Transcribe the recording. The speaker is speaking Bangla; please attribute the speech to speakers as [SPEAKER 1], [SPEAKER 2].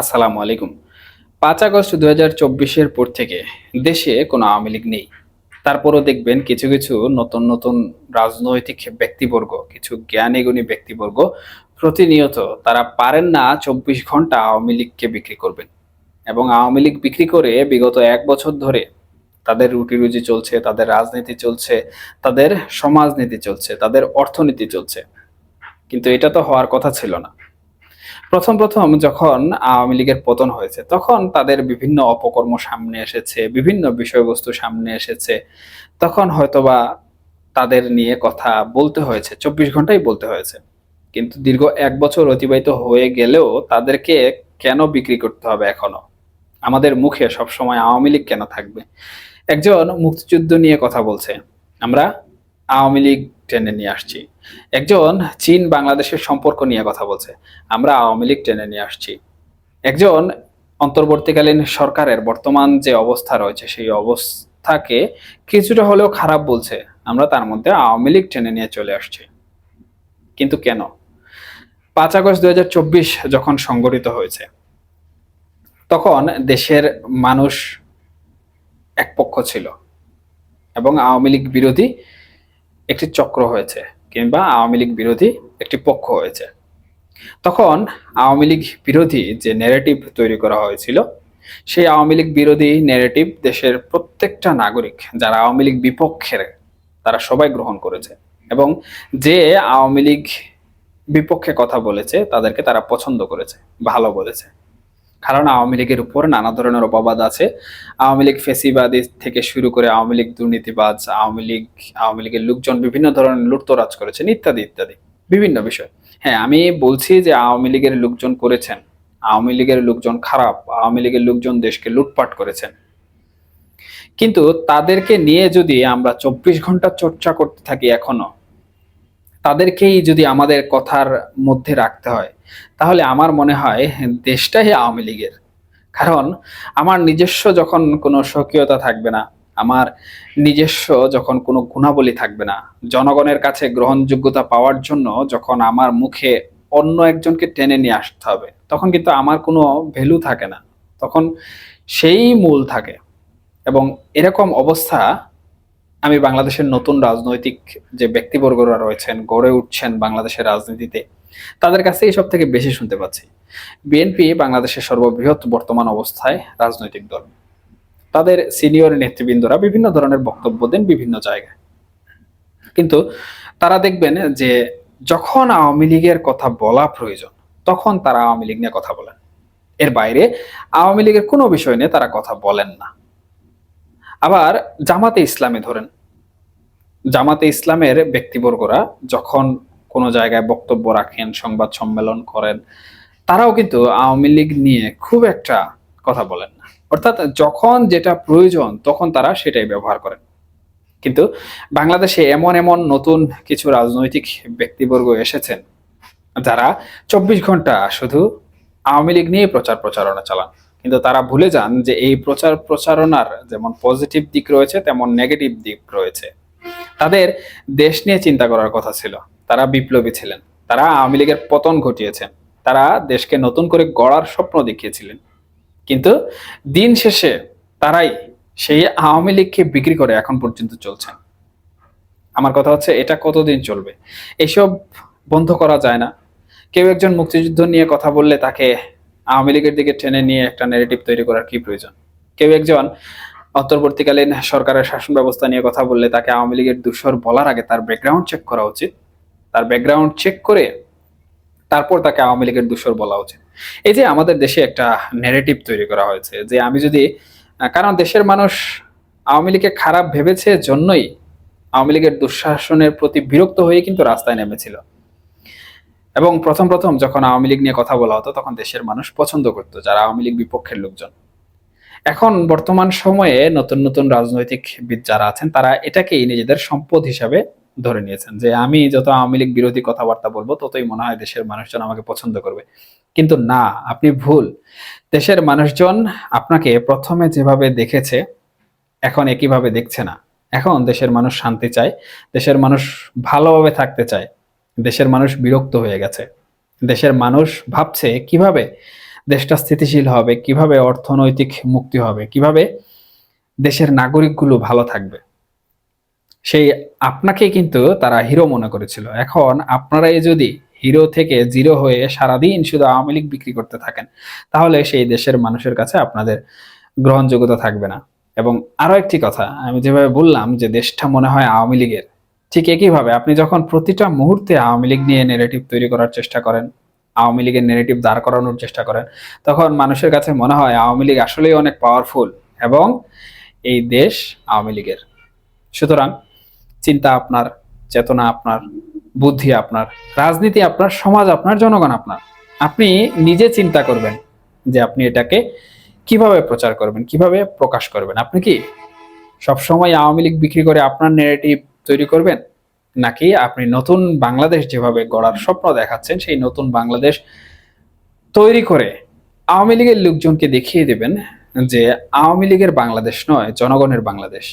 [SPEAKER 1] আসসালামু আলাইকুম। পাঁচ আগস্ট দু হাজার চব্বিশের পর থেকে দেশে কোনো আওয়ামী লীগ নেই। তারপরও দেখবেন কিছু কিছু নতুন নতুন রাজনৈতিক ব্যক্তিবর্গ, কিছু জ্ঞানী গুণী ব্যক্তিবর্গ প্রতিনিয়ত তারা পারেন না চব্বিশ ঘণ্টা আওয়ামী লীগকে বিক্রি করবেন। এবং আওয়ামী লীগ বিক্রি করে বিগত এক বছর ধরে তাদের রুটি রুজি চলছে, তাদের রাজনীতি চলছে, তাদের সমাজনীতি চলছে, তাদের অর্থনীতি চলছে। কিন্তু এটা তো হওয়ার কথা ছিল না। প্রথম প্রথম যখন আওয়ামী লীগের পতন হয়েছে, তখন তাদের বিভিন্ন অপকর্ম সামনে এসেছে, বিভিন্ন বিষয়বস্তু সামনে এসেছে। তখন হয়তোবা তাদের নিয়ে কথা বলতে হয়েছে, চব্বিশ ঘন্টাই বলতে হয়েছে। কিন্তু দীর্ঘ এক বছর অতিবাহিত হয়ে গেলেও তাদেরকে কেন বিক্রি করতে হবে এখনও? আমাদের মুখে সবসময় আওয়ামী লীগ কেন থাকবে? একজন মুক্তিযুদ্ধ নিয়ে কথা বলছে। আমরা আওয়ামী লীগ টেনে নিয়ে আসছি। একজন চীন বাংলাদেশের সম্পর্ক নিয়ে কথা বলছে। আমরা আওয়ামী লীগ টেনে নিয়ে আসছি। একজন অন্তর্বর্তীকালীন সরকারের বর্তমান যে অবস্থা রয়েছে, সেই অবস্থাকে কিছুটা হলেও খারাপ বলছে। আমরা তার মধ্যে আওয়ামী লীগ টেনে নিয়ে চলে আসছি। কিন্তু কেন? পাঁচ আগস্ট দুই হাজার চব্বিশ যখন সংগঠিত হয়েছে, তখন দেশের মানুষ এক পক্ষ ছিল এবং আওয়ামী লীগ বিরোধী একটি চক্র হয়েছে কিংবা আওয়ামী লীগ বিরোধী একটি পক্ষ হয়েছে। তখন আওয়ামী লীগ বিরোধী যে ন্যারেটিভ তৈরি করা হয়েছিল, সেই আওয়ামী লীগ বিরোধী ন্যারেটিভ দেশের প্রত্যেকটা নাগরিক, যারা আওয়ামী লীগ বিপক্ষের, তারা সবাই গ্রহণ করেছে এবং যে আওয়ামী লীগ বিপক্ষে কথা বলেছে, তাদেরকে তারা পছন্দ করেছে, ভালো বলেছে। কারণ আওয়ামী লীগের উপর নানা ধরনের অপবাদ আছে। আওয়ামী লীগ ফেসিবাদী থেকে শুরু করে আওয়ামী লীগ দুর্নীতিবাজ, আওয়ামী লীগ, আওয়ামী লীগের লোকজন বিভিন্ন ধরনের লুটতরাজ করেছেন, ইত্যাদি ইত্যাদি, বিভিন্ন বিষয়। হ্যাঁ আমি বলছি যে আওয়ামী লীগের লোকজন করেছেন। আওয়ামী লীগের লোকজন খারাপ, আওয়ামী লীগের লোকজন দেশকে লুটপাট করেছেন। কিন্তু তাদেরকে নিয়ে যদি আমরা চব্বিশ ঘণ্টা চর্চা করতে থাকি এখনও তাদেরকেই যদি আমাদের কথার মধ্যে রাখতে হয়, তাহলে আমার মনে হয় দেশটাই আওয়ামী লীগের। কারণ আমার নিজস্ব যখন কোনো স্বকীয়তা থাকবে না, আমার নিজস্ব যখন কোনো গুণাবলী থাকবে না, জনগণের কাছে গ্রহণযোগ্যতা পাওয়ার জন্য যখন আমার মুখে অন্য একজনকে টেনে নিয়ে আসতে হবে, তখন কিন্তু আমার কোনো ভ্যালু থাকে না। তখন সেই মূল থাকে। এবং এরকম অবস্থা আমি বাংলাদেশের নতুন রাজনৈতিক যে ব্যক্তিবর্গরা রয়েছেন, গড়ে উঠছেন বাংলাদেশের রাজনীতিতে, তাদের কাছে এইসব থেকে বেশি শুনতে পাচ্ছি। বিএনপি বাংলাদেশের সর্ববৃহৎ বর্তমান অবস্থায় রাজনৈতিক দল। তাদের সিনিয়র নেতৃবৃন্দরা বিভিন্ন ধরনের বক্তব্য দেন বিভিন্ন জায়গায়। কিন্তু তারা দেখবেন যে যখন আওয়ামী লীগের কথা বলা প্রয়োজন, তখন তারা আওয়ামী লীগ নিয়ে কথা বলেন। এর বাইরে আওয়ামী লীগের কোনো বিষয় নিয়ে তারা কথা বলেন না। আবার জামাতে ইসলামে ধরেন। জামাতে ইসলামের ব্যক্তিবর্গরা যখন কোনো জায়গায় বক্তব্য রাখেন, সংবাদ সম্মেলন করেন, তারাও কিন্তু আওয়ামী লীগ নিয়ে খুব একটা কথা বলেন না। অর্থাৎ যখন যেটা প্রয়োজন, তখন তারা সেটাই ব্যবহার করেন। কিন্তু বাংলাদেশে এমন এমন নতুন কিছু রাজনৈতিক ব্যক্তিবর্গ এসেছেন, যারা চব্বিশ ঘণ্টা শুধু আওয়ামী লীগ নিয়ে প্রচার প্রচারণা চালান। কিন্তু তারা ভুলে যান যে এই প্রচার প্রচারণার যেমন পজিটিভ দিক রয়েছে, তেমন নেগেটিভ দিক রয়েছে। তাদের দেশ নিয়ে চিন্তা করার কথা ছিল। তারা বিপ্লবী ছিলেন। তারা আওয়ামী লীগের পতন ঘটিয়েছেন। তারা দেশকে নতুন করে গড়ার স্বপ্ন দেখিয়েছিলেন। কিন্তু দিন শেষে তারাই সেই আওয়ামী লীগকে বিক্রি করে এখন পর্যন্ত চলছেন। আমার কথা হচ্ছে, এটা কতদিন চলবে? এসব বন্ধ করা যায় না। কেউ একজন মুক্তিযুদ্ধ নিয়ে কথা বললে তাকে আওয়ামী লীগের দিকে টেনে নিয়ে একটা নেগেটিভ তৈরি করার কি প্রয়োজন? কেউ একজন অন্তর্বর্তীকালীন সরকারের শাসন ব্যবস্থা নিয়ে কথা বললে তাকে আওয়ামী লীগের দূষর বলার আগে তার ব্যাকগ্রাউন্ড চেক করা উচিত। তার ব্যাকগ্রাউন্ড চেক করে তারপর তাকে আওয়ামী লীগের দূষর বলা উচিত। এই যে আমাদের দেশে একটা নেগেটিভ তৈরি করা হয়েছে যে আমি যদি, কারণ দেশের মানুষ আওয়ামী লীগকে খারাপ ভেবেছে জন্যই আওয়ামী লীগের দুঃশাসনের প্রতি বিরক্ত হয়ে কিন্তু রাস্তায় নেমেছিল। এবং প্রথম প্রথম যখন আওয়ামী লীগ নিয়ে কথা বলা হতো, তখন দেশের মানুষ পছন্দ করত যারা আওয়ামী লীগ বিপক্ষের লোকজন। এখন বর্তমান সময়ে নতুন নতুন রাজনৈতিক বিদ যারা আছেন, তারা এটাকেই নিজেদের সম্পদ হিসাবে ধরে নিয়েছেন যে, আমি যত আওয়ামী লীগ বিরোধী কথাবার্তা বলব, ততই মনে হয় দেশের মানুষজন আমাকে পছন্দ করবে। কিন্তু না, আপনি ভুল। দেশের মানুষজন আপনাকে প্রথমে যেভাবে দেখেছে, এখন একইভাবে দেখছে না। এখন দেশের মানুষ শান্তি চায়, দেশের মানুষ ভালোভাবে থাকতে চায়। দেশের মানুষ বিরক্ত হয়ে গেছে। দেশের মানুষ ভাবছে কীভাবে দেশটা স্থিতিশীল হবে, কীভাবে অর্থনৈতিক মুক্তি হবে, কীভাবে দেশের নাগরিকগুলো ভালো থাকবে। সেই আপনাকে কিন্তু তারা হিরো মনে করেছিল। এখন আপনারাই যদি হিরো থেকে জিরো হয়ে সারাদিন শুধু আওয়ামী লীগ বিক্রি করতে থাকেন, তাহলে সেই দেশের মানুষের কাছে আপনাদের গ্রহণযোগ্যতা থাকবে না। এবং আরও একটি কথা, আমি যেভাবে বললাম যে দেশটা মনে হয় আওয়ামী লীগের ঠিক একইভাবে আপনি যখন প্রতিটা মুহূর্তে আওয়ামী লীগ নিয়ে নেগেটিভ তৈরি করার চেষ্টা করেন, আওয়ামী লীগের নেগেটিভ দাঁড় করানোর চেষ্টা করেন, তখন মানুষের কাছে মনে হয় আওয়ামী লীগ আসলেই অনেক পাওয়ারফুল এবং এই দেশ আওয়ামী লীগের। সুতরাং চিন্তা আপনার, চেতনা আপনার, বুদ্ধি আপনার, রাজনীতি আপনার, সমাজ আপনার, জনগণ আপনার। আপনি নিজে চিন্তা করবেন যে আপনি এটাকে কীভাবে প্রচার করবেন, কীভাবে প্রকাশ করবেন। আপনি কি সবসময় আওয়ামী লীগ বিক্রি করে আপনার নেগেটিভ তৈরি করবেন? নাকি আপনি নতুন বাংলাদেশ যেভাবে গড়ার স্বপ্ন দেখাচ্ছেন, সেই নতুন বাংলাদেশ তৈরি করে আওয়ামী লীগের লোকজনকে দেখিয়ে দেবেন যে আওয়ামী লীগের বাংলাদেশ নয়, জনগণের বাংলাদেশ।